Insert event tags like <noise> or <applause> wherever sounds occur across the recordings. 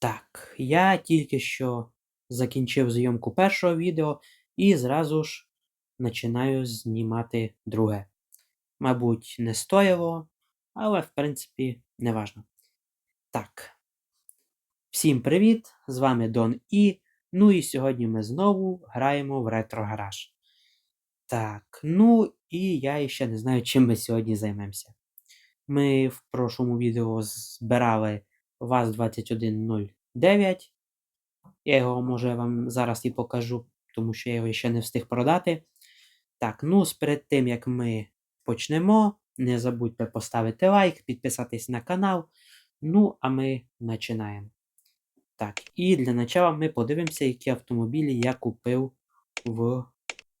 Так, я тільки що закінчив зйомку першого відео і зразу ж починаю знімати друге. Мабуть, не стояло, але в принципі не важно. Так. Всім привіт! З вами Дон І. Ну і сьогодні ми знову граємо в ретро гараж. Так, ну і я ще не знаю, чим ми сьогодні займемося. Ми в прошлому відео збирали ВАЗ-2109. Я його, може, вам зараз і покажу, тому що я його ще не встиг продати. Так, ну, перед тим як ми почнемо, не забудьте поставити лайк, підписатись на канал. Ну, а ми починаємо. Так, і для начала ми подивимося, які автомобілі я купив в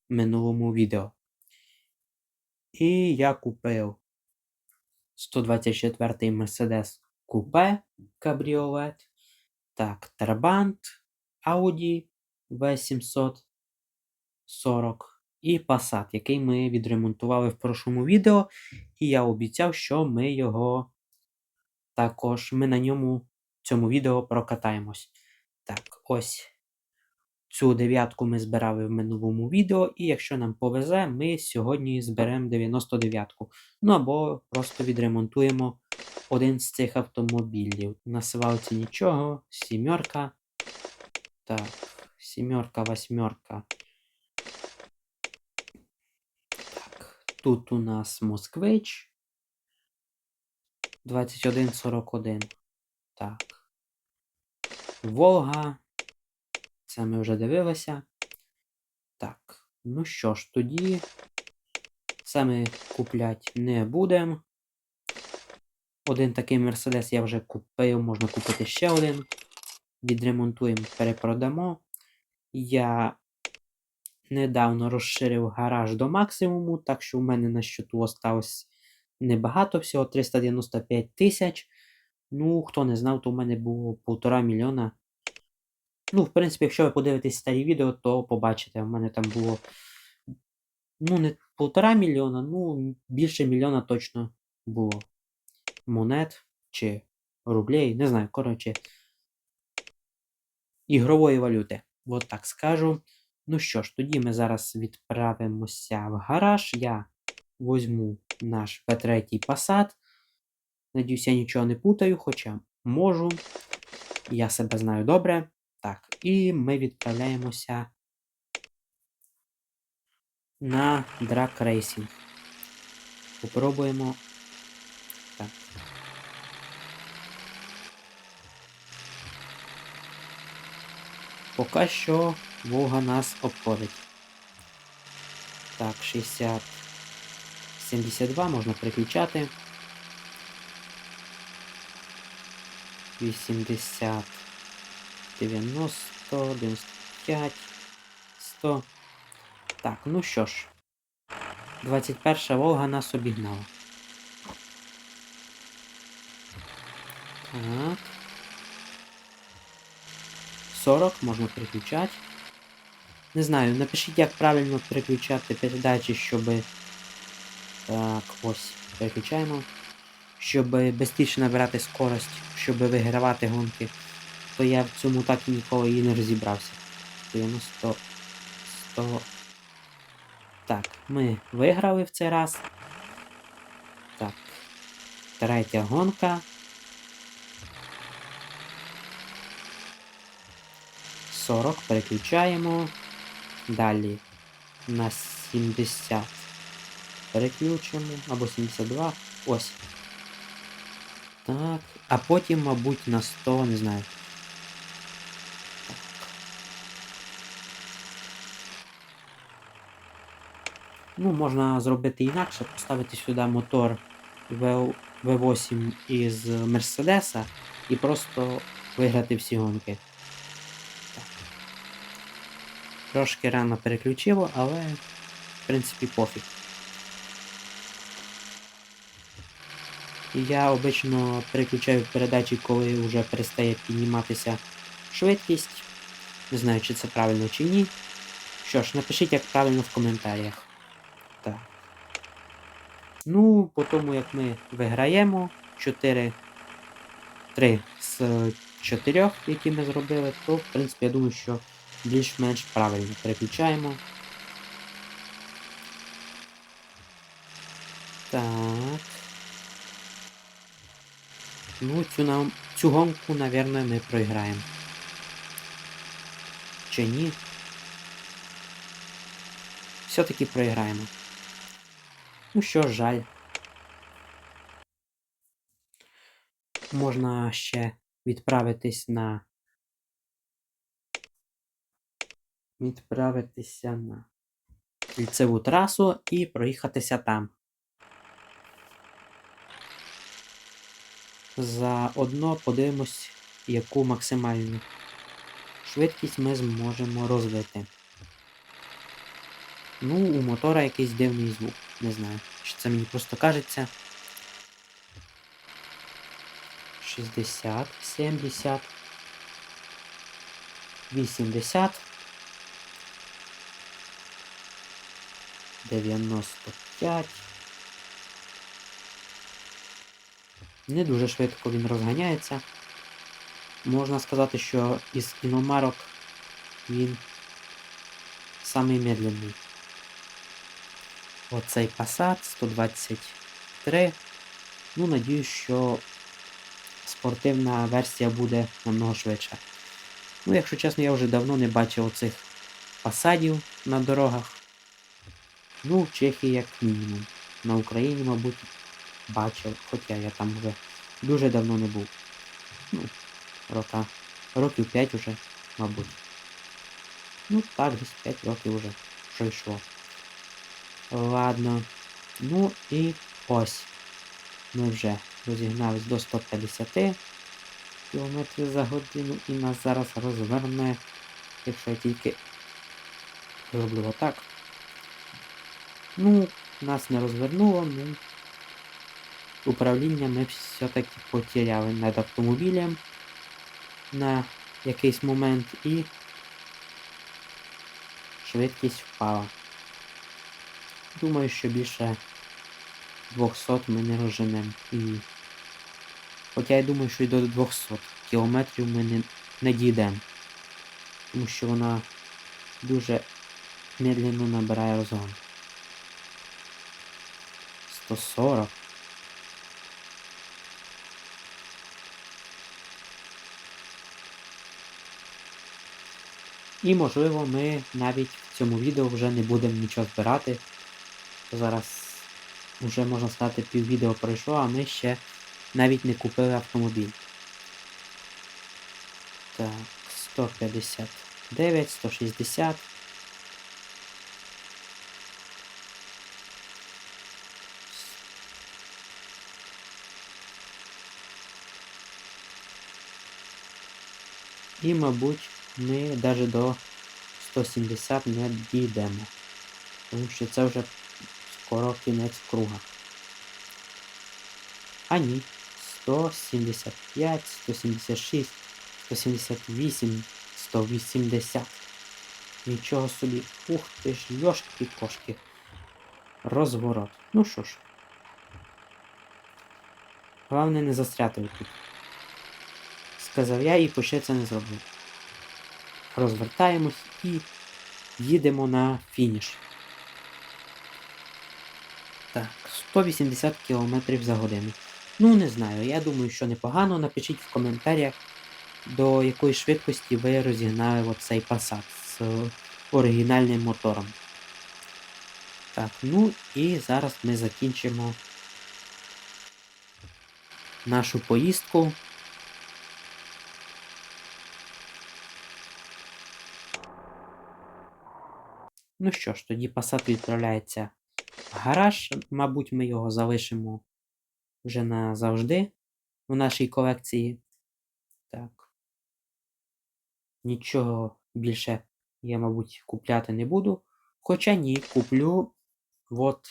минулому відео. І я купив 124-й Mercedes Coupe Кабріолет. Так, Trabant Audi V740 і Passat, який ми відремонтували в прошлому відео. І я обіцяв, що ми його також ми на ньому цьому відео прокатаємось. Так, ось цю дев'ятку ми збирали в минулому відео, і якщо нам повезе, ми сьогодні зберемо 99-ку. Ну або просто відремонтуємо один з цих автомобілів. На свалці нічого, сімерка. Так, сімерка, восьмерка. Так, тут у нас москвич. 2141. Так. Волга. Це ми вже дивилися. Так, ну що ж, тоді це ми купляти не будемо. Один такий Мерседес я вже купив, можна купити ще один. Відремонтуємо, перепродамо. Я недавно розширив гараж до максимуму, так що в мене на щоту осталось небагато, всього 395 тисяч. Ну, хто не знав, то в мене було півтора мільйона. Ну, в принципі, якщо ви подивитесь старі відео, то побачите, в мене там було. Ну, не півтора мільйона, ну, більше мільйона точно було. Монет чи рублей, не знаю, коротше. Ігрової валюти. От так скажу. Ну що ж, тоді ми зараз відправимося в гараж. Я возьму наш P3 Passat. Надіюсь, я нічого не путаю, хоча можу. Я себе знаю добре. Так, і ми відправляємося на Drag Racing. Попробуємо. Поки що Волга нас обходить. Так, 60. 72 можна переключати. 80. 90, 95, 100. Так, ну що ж. 21 Волга нас обігнала. Так. 40 можна переключати. Не знаю, напишіть, як правильно переключати передачі, щоб... Так, ось, переключаємо. Щоб швидше набирати скорость, щоб вигравати гонки то я в цьому так ніколи і не розібрався. 90. 100. Так, ми виграли в цей раз. Так. Третя гонка. 40 переключаємо. Далі на 70. Переключимо. Або 72. Ось. Так. А потім, мабуть, на 100, не знаю. Ну, можна зробити інакше, поставити сюди мотор V8 із Мерседеса і просто виграти всі гонки. Так. Трошки рано переключило, але в принципі пофіг. Я обично переключаю передачі, коли вже перестає підніматися швидкість. Не знаю, чи це правильно чи ні. Що ж, напишіть, як правильно в коментарях. Так. Ну, по тому, як ми виграємо 4 3 з чотирьох, які ми зробили, то, в принципі, я думаю, що більш-менш правильно переключаємо. Так. Ну, цю, нам, цю гонку, напевно, ми проіграємо. Чи ні? Все-таки проіграємо. Ну що, жаль. Можна ще відправитись на. Відправитися на кільцеву трасу і проїхатися там. Заодно подивимось, яку максимальну швидкість ми зможемо розвити. Ну, у мотора якийсь дивний звук. Не знаю, чи це мені просто кажеться. 60, 70, 80, 95. Не дуже швидко він розганяється. Можна сказати, що із іномарок він самий медленний. Оцей Passat 123. Ну, надіюсь, що спортивна версія буде намного швидша. Ну, якщо чесно, я вже давно не бачив оцих пасадів на дорогах. Ну, в Чехії як мінімум. На Україні, мабуть, бачив, хоча я там вже дуже давно не був. Ну, рока, років 5 уже, мабуть. Ну, так, десь 5 років уже пройшло. Ладно. Ну і ось. Ми вже розігнались до 150 км за годину і нас зараз розверне, якщо я тільки зроблю отак. Ну, нас не розвернуло, ну управління ми все-таки потеряли над автомобілем на якийсь момент і швидкість впала. Думаю, що більше 200 ми не розженемо. І... Хоча я думаю, що й до 200 кілометрів ми не, не дійдемо. Тому що вона дуже медленно набирає розгон. 140. І можливо ми навіть в цьому відео вже не будемо нічого збирати. Зараз вже можна сказати пів відео пройшло, а ми ще навіть не купили автомобіль. Так, 159, 160. І, мабуть, ми навіть до 170 не дійдемо. Тому що це вже скоро кінець круга. А ні. 175, 176, 178, 180. Нічого собі. Ух ти ж, йошки кошки. Розворот. Ну що ж. Головне не застряти тут. Сказав я і ще це не зроблю. Розвертаємось і їдемо на фініш. Так, 180 км за годину. Ну, не знаю, я думаю, що непогано. Напишіть в коментарях, до якої швидкості ви розігнали оцей Passat з оригінальним мотором. Так, ну і зараз ми закінчимо нашу поїздку. Ну що ж, тоді Passat відправляється в гараж. Мабуть, ми його залишимо вже назавжди в нашій колекції. Так. Нічого більше я, мабуть, купляти не буду. Хоча ні, куплю от,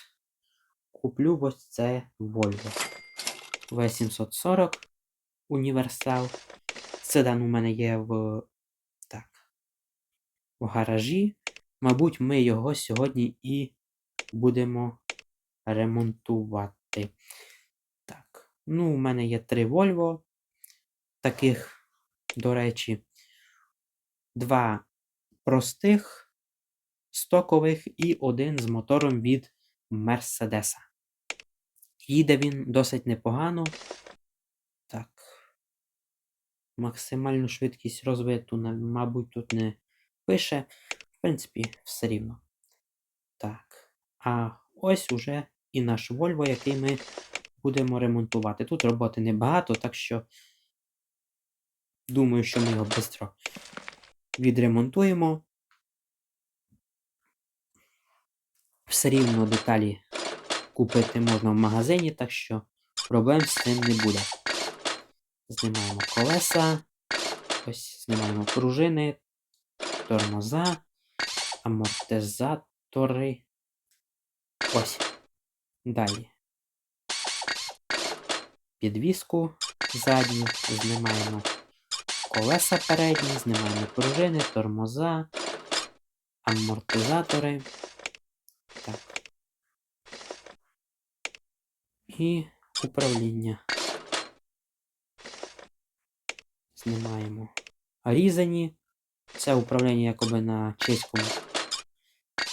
куплю ось це Volvo V740 універсал. Седан у мене є в так, в гаражі. Мабуть, ми його сьогодні і будемо ремонтувати. Так, ну, у мене є три Volvo. Таких до речі, два простих стокових і один з мотором від Мерседеса. Їде він досить непогано. Так. Максимальну швидкість розвиту, мабуть, тут не пише. В принципі, все рівно. Так. А ось уже і наш Volvo, який ми будемо ремонтувати. Тут роботи небагато, так що думаю, що ми його швидко відремонтуємо. Все рівно деталі купити можна в магазині, так що проблем з цим не буде. Знімаємо колеса. Ось знімаємо пружини, тормоза, амортизатори. Ось. Далі. Підвіску задню, знімаємо колеса передні, знімаємо пружини, тормоза, амортизатори. Так. І управління. Знімаємо різані. Це управління якоби на чеському.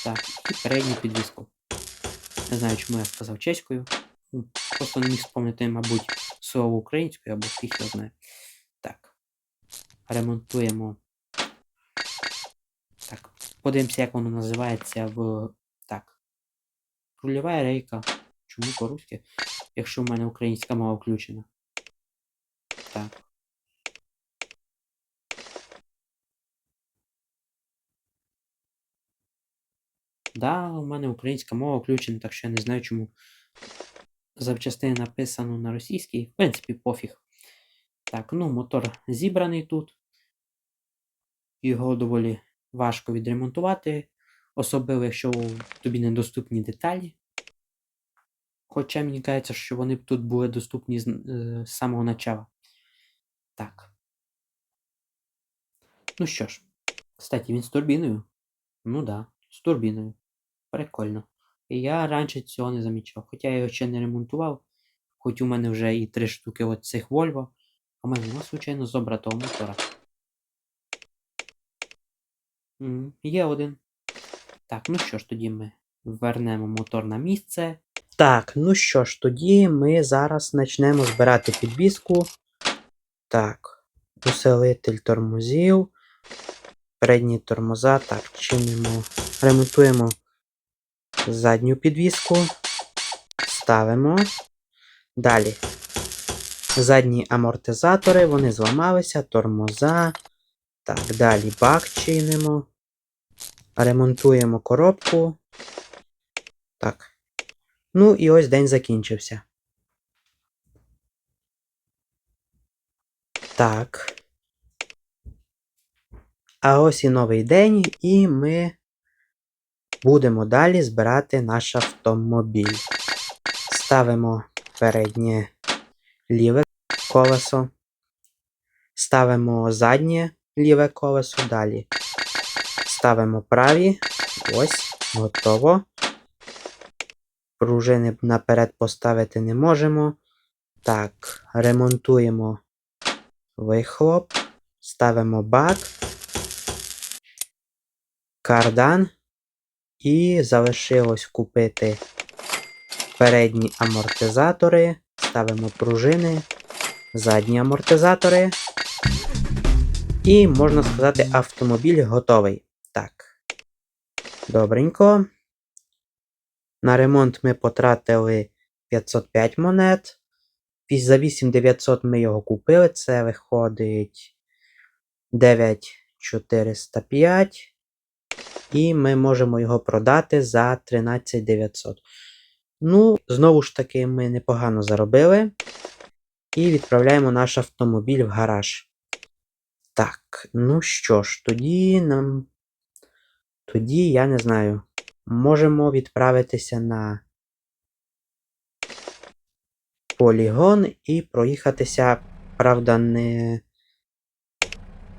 Так, і передню підвіску. Не знаю, чому я сказав чеською. Ну, Просто не міг спомнити, мабуть, слово українською або фіг його знає. Так. Ремонтуємо. Так. Подивимося, як воно називається в. Так. Рульова рейка. Чому по-русски? Якщо в мене українська мова включена. Так. Да, у мене українська мова включена, так що я не знаю, чому запчастини написано на російській. В принципі, пофіг. Так, ну, мотор зібраний тут. Його доволі важко відремонтувати, особливо, якщо тобі недоступні деталі. Хоча мені кажеться, що вони б тут були доступні з, е, з самого начала. Так. Ну що ж, кстати, він з турбіною. Ну да, з турбіною. Прикольно. І я раніше цього не замічав. Хоча я його ще не ремонтував. Хоч у мене вже і три штуки от цих Volvo. А мене нема, звичайно, зобратого мотора. М, Є один. Так, ну що ж, тоді ми вернемо мотор на місце. Так, ну що ж, тоді ми зараз почнемо збирати підвіску. Так, усилитель тормозів. Передні тормоза. Так, чинимо. Ремонтуємо задню підвіску. Ставимо. Далі. Задні амортизатори, вони зламалися, тормоза. Так, далі бак чинимо. Ремонтуємо коробку. Так. Ну і ось день закінчився. Так. А ось і новий день, і ми будемо далі збирати наш автомобіль. Ставимо переднє ліве колесо. Ставимо заднє ліве колесо далі. Ставимо праві. Ось, готово. Пружини наперед поставити не можемо. Так, ремонтуємо вихлоп. Ставимо бак. Кардан. І залишилось купити передні амортизатори. Ставимо пружини, задні амортизатори. І, можна сказати, автомобіль готовий. Так. Добренько. На ремонт ми потратили 505 монет. За 8900 ми його купили. Це виходить 9405. І ми можемо його продати за 13900. Ну, знову ж таки, ми непогано заробили. І відправляємо наш автомобіль в гараж. Так, ну що ж, тоді нам. Тоді, я не знаю. Можемо відправитися на полігон і проїхатися, правда, не,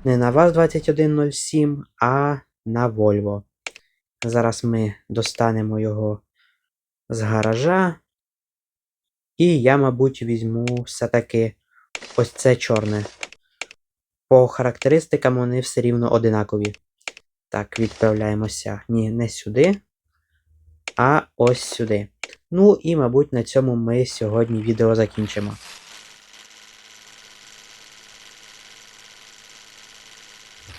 не на ВАЗ-2107, а на Volvo. Зараз ми достанемо його з гаража. І я, мабуть, візьму все-таки ось це чорне. по характеристикам вони все рівно одинакові. Так, відправляємося. Ні, не сюди, а ось сюди. Ну і, мабуть, на цьому ми сьогодні відео закінчимо.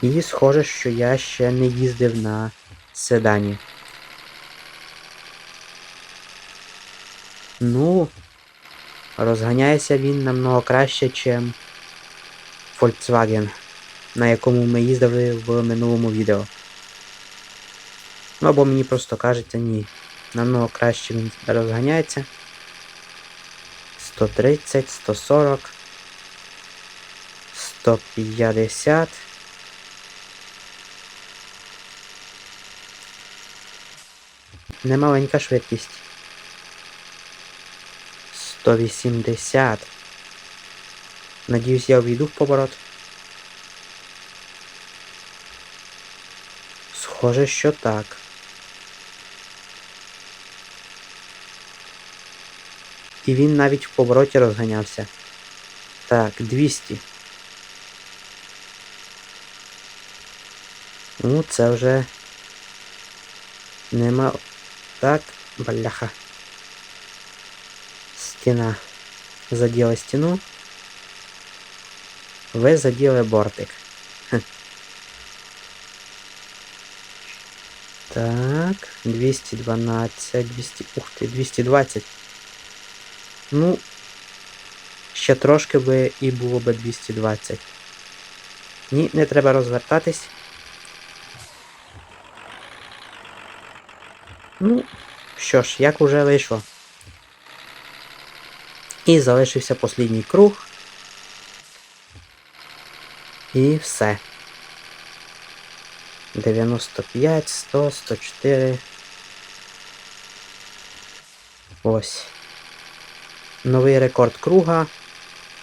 І схоже, що я ще не їздив на седані. Ну, розганяється він намного краще, ніж Volkswagen, на якому ми їздили в минулому відео. Ну або мені просто кажеться, ні. Намного краще він розганяється. 130, 140, 150. Немаленька швидкість. 180. Надіюсь, я увійду в поворот. Схоже, що так. І він навіть в повороті розганявся. Так, 200. Ну, це вже нема. Так, бляха. Стіна. Заділа стіну. Ви заділи бортик. Так, 212, 200, ух ти, 220. Ну, ще трошки би і було би 220. Ні, не треба розвертатись. Ну, що ж, як уже вийшло. І залишився послідній круг. І все. 95, 100, 104. Ось. Новий рекорд круга.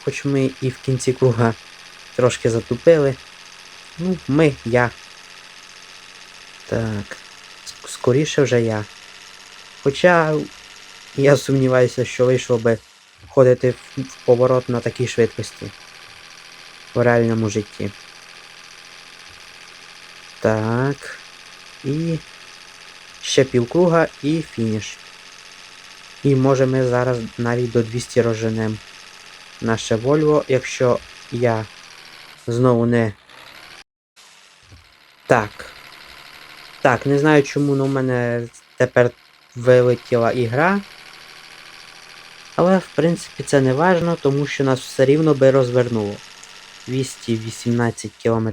Хоч ми і в кінці круга трошки затупили. Ну, ми, я. Так. Ск- Скоріше вже я. Хоча я сумніваюся, що вийшло би ходити в, поворот на такій швидкості. В реальному житті. Так. І ще півкруга і фініш. І може ми зараз навіть до 200 розженемо наше Volvo, якщо я знову не. Так. Так, не знаю чому, але в мене тепер вилетіла ігра. Але, в принципі, це не важно, тому що нас все рівно би розвернуло. 218 км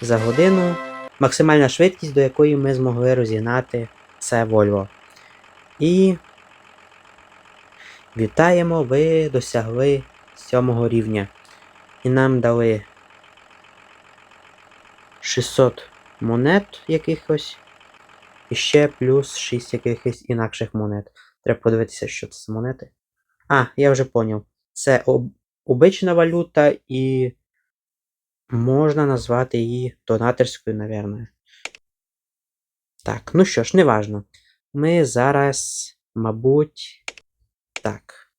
за годину. Максимальна швидкість, до якої ми змогли розігнати це Volvo. І вітаємо, ви досягли 7 рівня. І нам дали 600 монет якихось. І ще плюс 6 якихось інакших монет. Треба подивитися, що це за монети. А, я вже поняв. Це об... обична валюта і можна назвати її донаторською, напевно. Так, ну що ж, неважно. Ми зараз, мабуть. Так.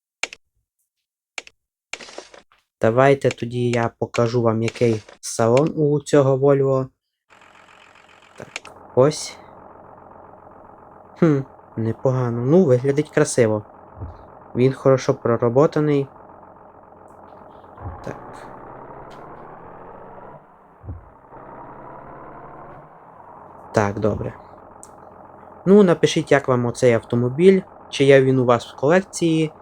Давайте тоді я покажу вам, який салон у цього Volvo. Ось. Хм, непогано. Ну, виглядить красиво. Він хорошо проработаний. Так. Так, добре. Ну, напишіть, як вам оцей автомобіль, чи є він у вас в колекції.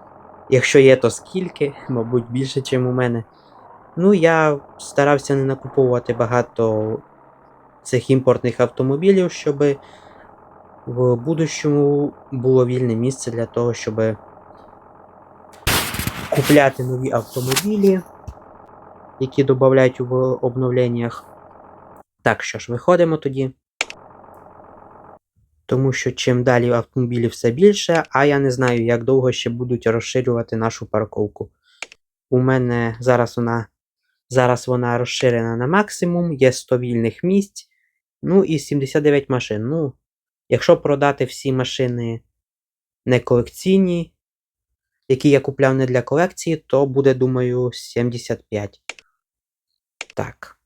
Якщо є, то скільки, <laughs> мабуть, більше, ніж у мене. Ну, я старався не накуповувати багато цих імпортних автомобілів, щоб в будущому було вільне місце для того, щоб купляти нові автомобілі, які додають в обновленнях. Так що ж, виходимо тоді. Тому що чим далі автомобілів все більше, а я не знаю, як довго ще будуть розширювати нашу парковку. У мене зараз вона зараз вона розширена на максимум, є 100 вільних місць, ну і 79 машин. Ну, якщо продати всі машини не колекційні, які я купляв не для колекції, то буде, думаю, 75. Так.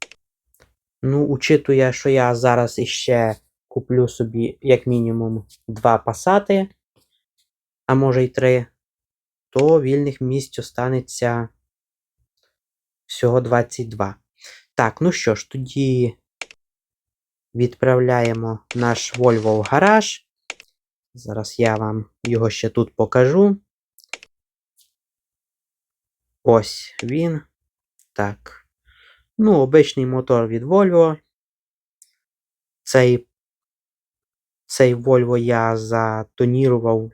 Ну, учитує, що я зараз іще куплю собі як мінімум два пасати, а може й три, то вільних місць останеться всього 22. Так, ну що ж, тоді відправляємо наш Volvo в гараж. Зараз я вам його ще тут покажу. Ось він. Так. Ну, обичний мотор від Volvo. Цей, цей Volvo я затонірував в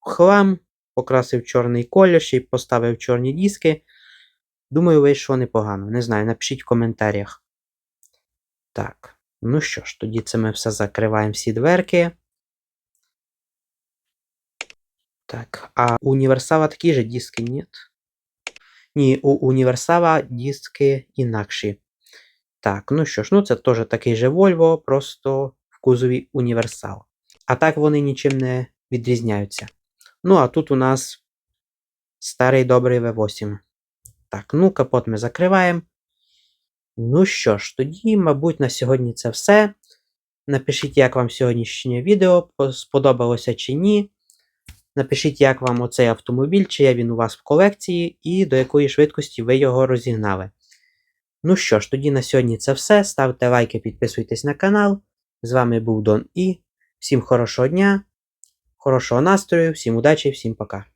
хлам, покрасив чорний колір, й поставив чорні диски. Думаю, вийшло непогано. Не знаю, напишіть в коментарях. Так, ну що ж, тоді це ми все закриваємо всі дверки. Так, а у універсала такі же диски, ні? Ні, у універсала диски інакші. Так, ну що ж, ну це теж такий же Volvo, просто в кузові універсал. А так вони нічим не відрізняються. Ну, а тут у нас старий добрий V8. Так, ну капот ми закриваємо. Ну що ж, тоді, мабуть, на сьогодні це все. Напишіть, як вам сьогоднішнє відео, сподобалося чи ні. Напишіть, як вам оцей автомобіль, чи є він у вас в колекції, і до якої швидкості ви його розігнали. Ну що ж, тоді на сьогодні це все. Ставте лайки, підписуйтесь на канал. З вами був Дон І. Всім хорошого дня, хорошого настрою, всім удачі, всім пока.